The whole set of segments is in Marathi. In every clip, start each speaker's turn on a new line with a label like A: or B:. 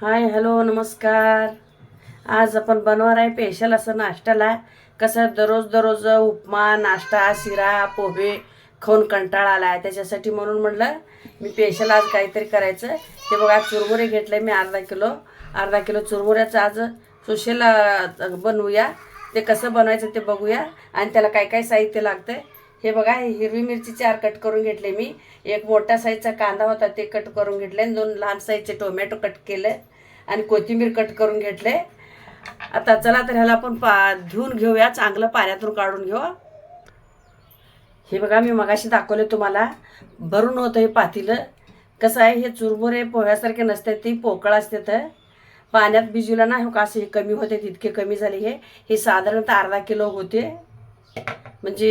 A: हाय हॅलो नमस्कार. आज आपण बनवणार आहे स्पेशल असं नाश्त्याला. कसं दररोज दररोज उपमा नाश्ता शिरा पोहे खाऊन कंटाळा आला आहे त्याच्यासाठी म्हणून म्हटलं मी स्पेशल आज काहीतरी करायचं. ते बघा चुरमुरे घेतले मी अर्धा किलो. अर्धा किलो चुरमुऱ्याचं आज सुशेल बनवूया. ते कसं बनवायचं ते बघूया. आणि त्याला काय काय साहित्य लागतं हे बघा हिरवी मिरची चार कट करून घेतले मी. एक मोठ्या साईजचा कांदा होता ते कट करून घेतले. आणि दोन लहान साईजचे टोमॅटो कट केले. आणि कोथिंबीर कट करून घेतले. आता चला तर ह्याला आपण पा धुवून घेऊया. चांगलं पाण्यातून काढून घेऊ. हे बघा मी मगाशी दाखवले तुम्हाला. भरून होतं हे पातीलं. कसं आहे हे चुरमुरे पोह्यासारखे नसते ती पोकळ असते तर. पाण्यात भिजूला ना हो का असे हे कमी होते तितके कमी झाले हे. हे साधारणतः अर्धा किलो होते. म्हणजे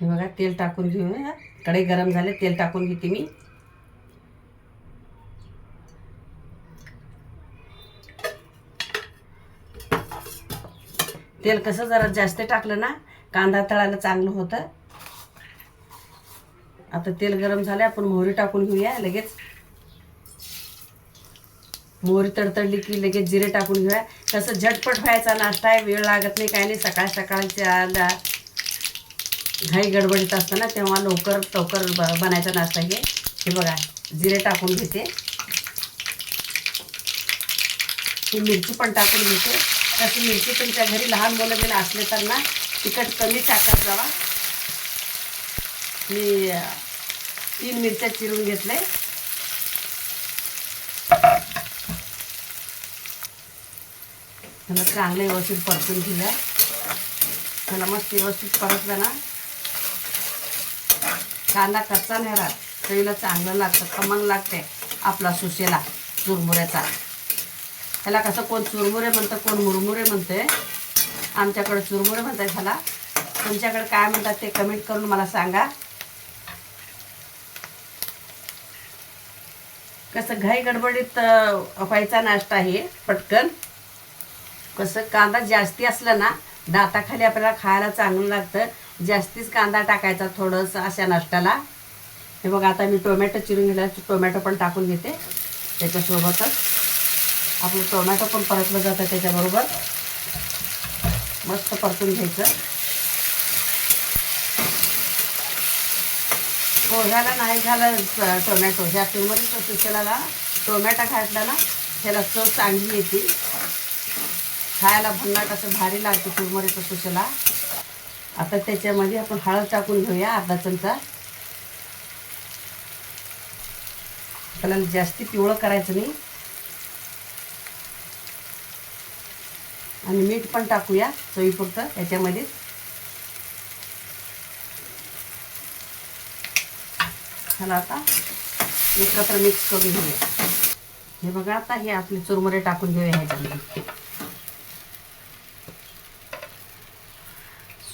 A: हे बघा तेल टाकून घेऊया कढई गरम झाले तेल टाकून घेते मी. तेल कसं जरा जास्त टाकलं ना कांदा तळायला चांगलं होतं. आता तेल गरम झालं आपण मोहरी टाकून घेऊया लगेच. मोहरी तडतडली की लगेच जिरे टाकून घेऊया. कसं झटपट व्हायचा नाश्ता आहे वेळ लागत नाही काही नाही. सकाळ सकाळच्या घाई गडबडीत असतं ना तेव्हा लवकर लवकर ब बनायचा नाश्ता हे हे बघा जिरे टाकून घेते. ही मिरची पण टाकून घेते. तशी मिरची तुमच्या घरी लहान मुलं बिलं असले तर ना तिखट कमी टाकत जावा. मी तीन मिरच्या चिरून घेतले. त्याला चांगलं व्यवस्थित परतून दिलं त्याला मस्त व्यवस्थित परतलं ना. कांदा कच्चा नाही राहत. चवीला चांगलं लागतं खमंग लागते आपला सुशेला चुरमुऱ्याचा. ह्याला कसं कोण चुरमुरे म्हणतं कोण मुरमुरे म्हणते आमच्याकडे चुरमुरे म्हणतात ह्याला. तुमच्याकडे काय म्हणतात ते कमेंट करून मला सांगा. कसं घाई गडबडीत व्हायचा नाश्ता आहे पटकन. कसं कांदा जास्ती असला ना दाताखाली आपल्याला खायला चांगलं लागतं. जास्तीच कांदा टाकायचा थोडंसं अशा नाश्त्याला. हे बघा आता मी टोमॅटो चिरून घेतला टोमॅटो पण टाकून घेते त्याच्यासोबतच. आपलं टोमॅटो पण परतलं जातं त्याच्याबरोबर. मस्त परतून घ्यायचं. हो, पोह्याला नाही झालं टोमॅटो. ह्या चुरमरीच्या सुशेला टोमॅटो घातला ना त्याला चव चांगली येते. खायला भन्नाट असं भारी लागतं चुरमरीचं सुशेला आता त्याच्यामध्ये आपण हळद टाकून घेऊया अर्धा चमचा. आपल्याला जास्ती पिवळं करायचं नाही. आणि मीठ पण टाकूया चवीपुरतं याच्यामध्ये ह्याला आता एकत्र मिक्स करून घेऊया. हे बघा आता हे आपले चुरमुरे टाकून घेऊया ह्याच्यामध्ये.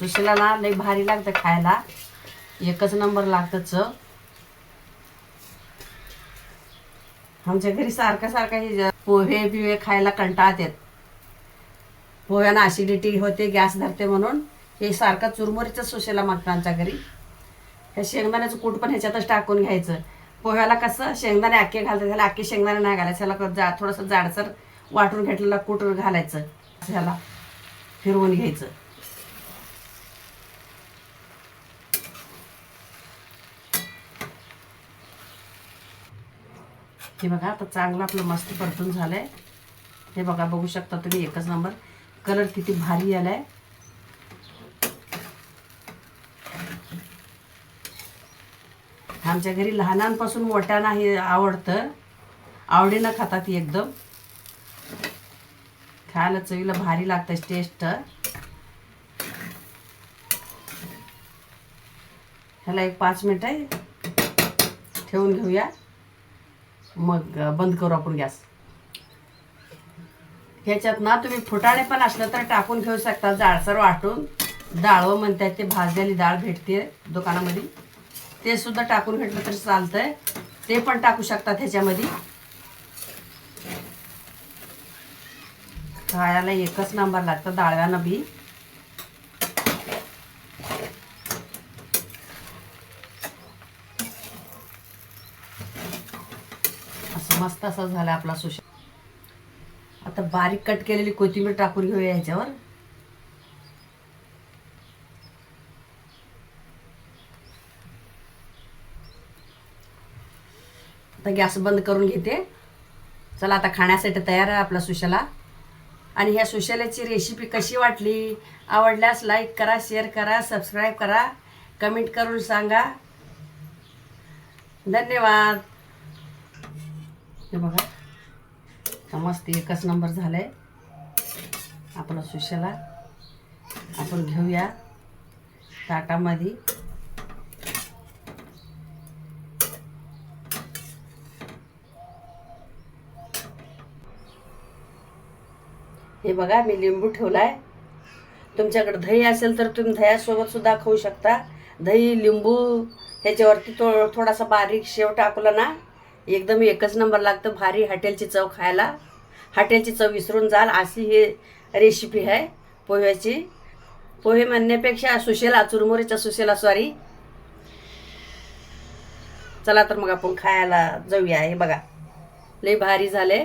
A: सुशिलाला ना लई भारी लागतं खायला. एकच नंबर लागतं च आमच्या घरी सारखं सारखं हे पोहे बिहे खायला कंटाळत येत. पोह्यानं ॲसिडिटी होते गॅस धरते म्हणून हे सारखं चुरमुरीचं सुशेला मागतं आमच्या घरी. हे शेंगदाण्याचं कूट पण ह्याच्यातच टाकून घ्यायचं. पोह्याला कसं शेंगदाणे आखे घालतात त्याला आखे शेंगदाणे नाही घालायचं ह्याला जा थोडंसं जाडसर वाटून घेतलेला कूट घालायचं. ह्याला फिरवून घ्यायचं. हे बघा आता चांगलं आपलं मस्त परतून झालं आहे हे बघा बघू शकता तुम्ही एकच नंबर कलर किती भारी आलाय. आमच्या घरी लहानांपासून मोठ्यांना हे आवडतं. आवडीनं खातात एकदम. खायला चवीला भारी लागतं टेस्ट ह्याला एक पाच मिनटं ठेवून घेऊया. मग बंद करू आपण गॅस. ह्याच्यात ना तुम्ही फुटाणे पण असलं तर टाकून घेऊ शकता जाळसर वाटून. डाळवं म्हणतात ते भाजलेली डाळ भेटते दुकानामध्ये. ते सुद्धा टाकून घेतलं तर चालतंय. ते पण टाकू शकतात ह्याच्यामध्ये. खायला एकच नंबर लागतं डाळव्यानं बी असं मस्त असा झाला आपला सुशा. आता बारीक कट केलेली कोथिंबीर टाकून घेऊया ह्याच्यावर आता गॅस बंद करून घेते. चला आता खाण्यासाठी तयार आहे आपला सुशाला. आणि ह्या सुशाल्याची रेसिपी कशी वाटली? आवडल्यास लाईक करा शेअर करा सबस्क्राईब करा. कमेंट करून सांगा. धन्यवाद. हे बघा. मस्त एकच नंबर झालंय. आपला सुशाला. आपण घेऊया ताटामध्ये. हे बघा मी लिंबू ठेवलाय. तुमच्याकडे दही असेल तर तुम्ही दह्यासोबत सुद्धा खाऊ शकता. दही लिंबू ह्याच्यावरती तो थोडासा बारीक शेव टाकला ना एकदम एकच नंबर लागतं. भारी हॉटेलची चव खायला. हॉटेलची चव विसरून जाल. अशी ही रेसिपी आहे पोह्याची. पोहे म्हणण्यापेक्षा सुशेला चुरमुरीच्या सुशेला सॉरी चला तर मग आपण खायला जाऊया. हे बघा. लई भारी झाले.